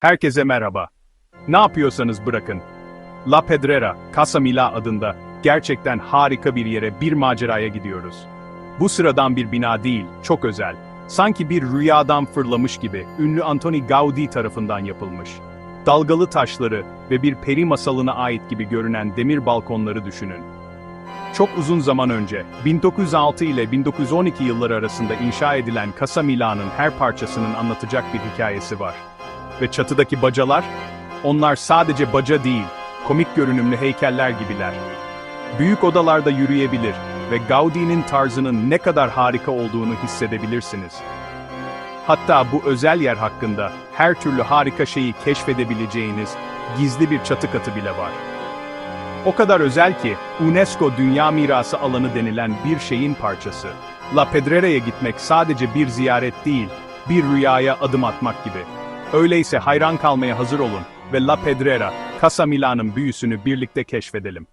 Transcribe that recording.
Herkese merhaba. Ne yapıyorsanız bırakın. La Pedrera, Casa Mila adında gerçekten harika bir yere, bir maceraya gidiyoruz. Bu sıradan bir bina değil, çok özel. Sanki bir rüyadan fırlamış gibi, ünlü Antoni Gaudi tarafından yapılmış. Dalgalı taşları ve bir peri masalına ait gibi görünen demir balkonları düşünün. Çok uzun zaman önce, 1906 ile 1912 yılları arasında inşa edilen Casa Mila'nın her parçasının anlatacak bir hikayesi var. Ve çatıdaki bacalar, onlar sadece baca değil, komik görünümlü heykeller gibiler. Büyük odalarda yürüyebilir ve Gaudi'nin tarzının ne kadar harika olduğunu hissedebilirsiniz. Hatta bu özel yer hakkında her türlü harika şeyi keşfedebileceğiniz gizli bir çatı katı bile var. O kadar özel ki UNESCO Dünya Mirası alanı denilen bir şeyin parçası. La Pedrera'ya gitmek sadece bir ziyaret değil, bir rüyaya adım atmak gibi. Öyleyse hayran kalmaya hazır olun ve La Pedrera, Casa Mila'nın büyüsünü birlikte keşfedelim.